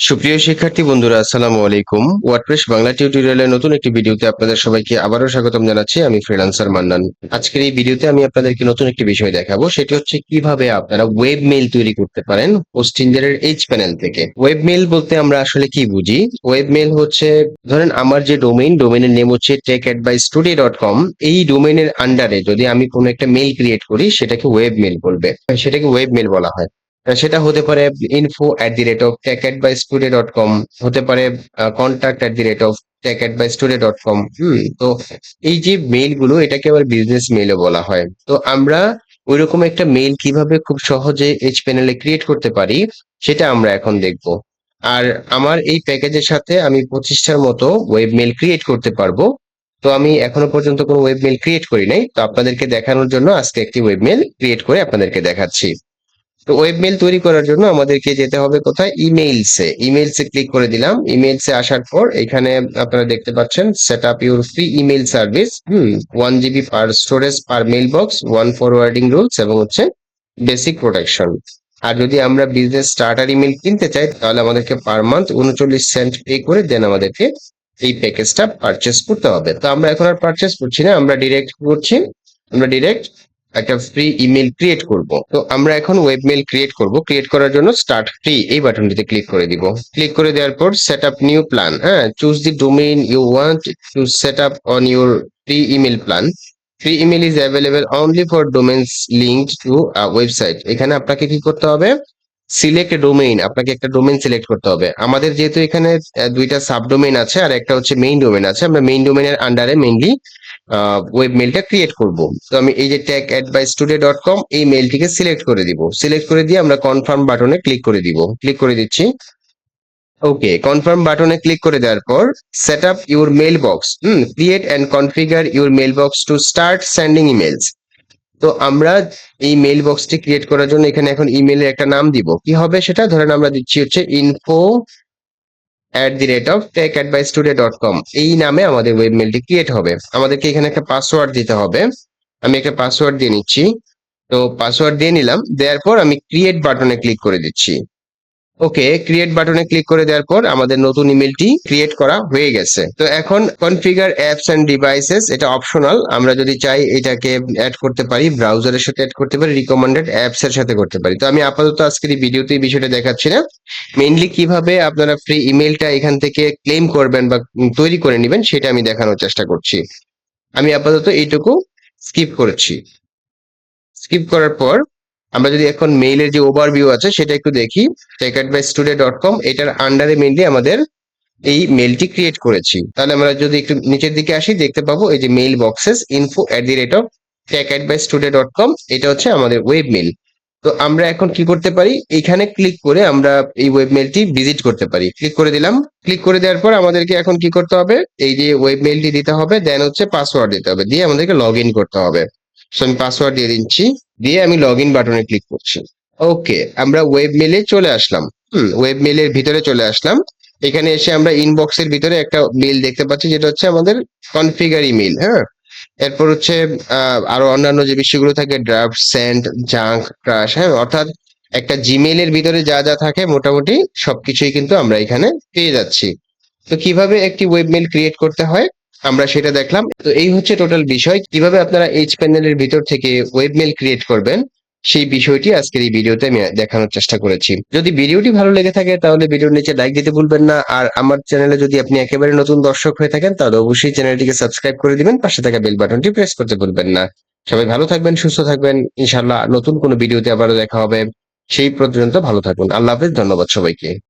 সুপ্রিয় শিক্ষার্থী বন্ধুরা, আসসালামু আলাইকুম। ওয়ার্ডপ্রেস বাংলা টিউটোরিয়ালের নতুন একটি ভিডিওতে আপনাদের সবাইকে আবারও স্বাগতম জানাচ্ছি। আমি ফ্রিল্যান্সার মান্নান। আজকের এই ভিডিওতে আমি আপনাদেরকে নতুন একটি বিষয় দেখাবো। সেটি হচ্ছে কীভাবে আপনারা ওয়েব মেইল তৈরি করতে পারেন পোস্টিঞ্জারের এইচ প্যানেল থেকে। ওয়েব মেইল বলতে আমরা আসলে কি বুঝি? ওয়েব মেইল হচ্ছে, ধরেন আমার যে ডোমেইন ডোমেইনের নেম হচ্ছে tech advice today dot com এই ডোমেইনের আন্ডারে যদি আমি কোনো একটা মেইল ক্রিয়েট করি, সেটাকে ওয়েব মেইল বলবে। সেটাকে ওয়েব মেইল বলা হয়। সেটা হতে পারে info at the rate of tech by today dot com হতে পারে contact at the rate of tech by today dot com হুম, তো এই যে মেইলগুলো, এটাকে আবার বিজনেস মেইলও বলা হয়। তো আমরা ওইরকম একটা মেইল কীভাবে খুব সহজে এইচ প্যানেলে ক্রিয়েট করতে পারি, সেটা আমরা এখন দেখব। আর আমার এই প্যাকেজের সাথে আমি পঁচিশটার মতো ওয়েব মেইল ক্রিয়েট করতে পারব। তো আমি এখনও পর্যন্ত কোনো ওয়েব মেইল ক্রিয়েট করি নাই। তো আপনাদেরকে দেখানোর জন্য আজকে একটি ওয়েব মেইল ক্রিয়েট করে আপনাদেরকে দেখাচ্ছি। তো ওয়েব মেইল তৈরি করার জন্য আমাদেরকে যেতে হবে কোথায়? ইমেইলসে ইমেইলসে ক্লিক করে দিলাম। ইমেইলসে আসার পর এখানে আপনারা দেখতে পাচ্ছেন set up your free email service hmm one GB per storage per mail box one forwarding rules এবং হচ্ছে বেসিক প্রোটেকশন আর যদি আমরা বিজনেস স্টার্টার ইমেল কিনতে চাই, তাহলে আমাদেরকে পার মান্থ উনচল্লিশ সেন্ট পে করে দেন আমাদেরকে এই প্যাকেজটা পারচেস করতে হবে। তো আমরা এখন আর পারচেস করছি না, আমরা ডিরেক্ট করছি। আমরা ডিরেক্ট একটা ফ্রি ইমেল ক্রিয়েট করব। তো আমরা এখন ওয়েব মেল ক্রিয়েট করব। ক্রিয়েট করার জন্য স্টার্ট ফ্রি এই বাটনটিতে ক্লিক করে দিব। ক্লিক করে দেওয়ার পর সেট আপ নিউ প্ল্যান হ্যাঁ choose the domain you want to set up on your free email plan free email is available only for domains linked to website এখানে আপনাকে কি করতে হবে? সিলেক্ট ডোমেইন আপনাকে একটা ডোমেইন সিলেক্ট করতে হবে। আমাদের যেহেতু এখানে দুইটা সাব ডোমেইন আছে আর একটা হচ্ছে মেইন ডোমেইন আছে। আমরা মেইন ডোমেইনের আন্ডারে মেইনলি ওয়েব মেলটা ক্রিয়েট করব। তো আমি এই যে tech advice today dot com এই মেইলটিকে সিলেক্ট করে দিব। সিলেক্ট করে দিয়ে আমরা কনফার্ম বাটনে ক্লিক করে দিব। ক্লিক করে দিচ্ছি। ওকে কনফার্ম বাটনে ক্লিক করে দেওয়ার পর set up your mail box hmm create and configure your mail box to start sending emails তো আমরা এই মেইল বক্সটি ক্রিয়েট করার জন্য এখানে এখন ইমেলের একটা নাম দিব। কি হবে সেটা? ধরেন আমরা দিচ্ছি হচ্ছে info at the rate of tech advice today dot com এই নামে আমাদের ওয়েব মেলটি ক্রিয়েট হবে। আমাদেরকে এখানে একটা পাসওয়ার্ড দিতে হবে। আমি একটা পাসওয়ার্ড দিয়ে নিচ্ছি। তো পাসওয়ার্ড দিয়ে নিলাম। দেওয়ার পর আমি ক্রিয়েট বাটনে ক্লিক করে দিচ্ছি। ওকে ক্রিয়েট বাটনে ক্লিক করে দেওয়ার পর আমাদের নতুন ইমেলটি ক্রিয়েট করা হয়ে গেছে। তো এখন কনফিগার অ্যাপস এন্ড ডিভাইসেস এটা অপশনাল আমরা যদি চাই এটাকে অ্যাড করতে পারি ব্রাউজারের সাথে অ্যাড করতে পারি রিকমেন্ডেড অ্যাপস এর সাথে করতে পারি। তো আমি আপাতত আজকের এই ভিডিওতে এই বিষয়টা দেখাচ্ছি না। মেইনলি কীভাবে আপনারা ফ্রি ইমেলটা এখান থেকে ক্লেম করবেন বা তৈরি করে নেবেন, সেটা আমি দেখানোর চেষ্টা করছি। আমি আপাতত এইটুকু স্কিপ করেছি। স্কিপ করার পর আমরা যদি এখন মেইলের যে ওভারভিউ আছে, সেটা একটু দেখি। টেকঅ্যাডভাইস ডট কম এটার আন্ডারে মেইনলি আমাদের এই মেইলটি ক্রিয়েট করেছি। তাহলে আমরা যদি একটু নিচের দিকে আসি, দেখতে পাবো এই যে mail boxes info at the rate of tech advice dot com এটা হচ্ছে আমাদের ওয়েব মেইল তো আমরা এখন কি করতে পারি? এখানে ক্লিক করে আমরা এই ওয়েব মেইলটি ভিজিট করতে পারি। ক্লিক করে দিলাম। ক্লিক করে দেওয়ার পর আমাদেরকে এখন কি করতে হবে? এই যে ওয়েব মেইলটি দিতে হবে দেন হচ্ছে পাসওয়ার্ড দিতে হবে। দিয়ে আমাদেরকে লগ করতে হবে। সো আমি পাসওয়ার্ড দিয়ে দিচ্ছি। দিয়ে আমি লগ ইন বাটনে ক্লিক করছি। ওকে আমরা ওয়েব মেলে চলে আসলাম। হুম ওয়েব মেলের ভিতরে চলে আসলাম। এখানে এসে আমরা ইনবক্সের ভিতরে একটা মেল দেখতে পাচ্ছি, যেটা হচ্ছে আমাদের কনফিগার ইমেল হ্যাঁ? এরপর হচ্ছে আরও অন্যান্য যে বিষয়গুলো থাকে ড্রাফট সেন্ড জাঙ্ক ক্রাশ হ্যাঁ? অর্থাৎ একটা জিমেইলের ভিতরে যা যা থাকে, মোটামুটি সবকিছুই কিন্তু আমরা এখানে পেয়ে যাচ্ছি। তো কীভাবে একটি ওয়েব মেল ক্রিয়েট করতে হয়? আমরা সেটা দেখলাম। তো এই হচ্ছে টোটাল বিষয়। কীভাবে আপনারা এইচ প্যানেলের ভিতর থেকে ওয়েব মেল ক্রিয়েট করবেন, সেই বিষয়টি আজকের এই ভিডিওতে আমি দেখানোর চেষ্টা করেছি। যদি ভিডিওটি ভালো লেগে থাকে, তাহলে ভিডিওর নিচে লাইক দিতে ভুলবেন না। আর আমার চ্যানেলে যদি আপনি একেবারে নতুন দর্শক হয়ে থাকেন, তাহলে অবশ্যই চ্যানেলটিকে সাবস্ক্রাইব করে দিবেন। পাশে থাকা বেল বাটনটি প্রেস করতে ভুলবেন না। সবাই ভালো থাকবেন, সুস্থ থাকবেন। ইনশাল্লাহ নতুন কোনো ভিডিওতে আবারও দেখা হবে। সেই পর্যন্ত ভালো থাকুন। আল্লাহ হাফেজ, ধন্যবাদ সবাইকে।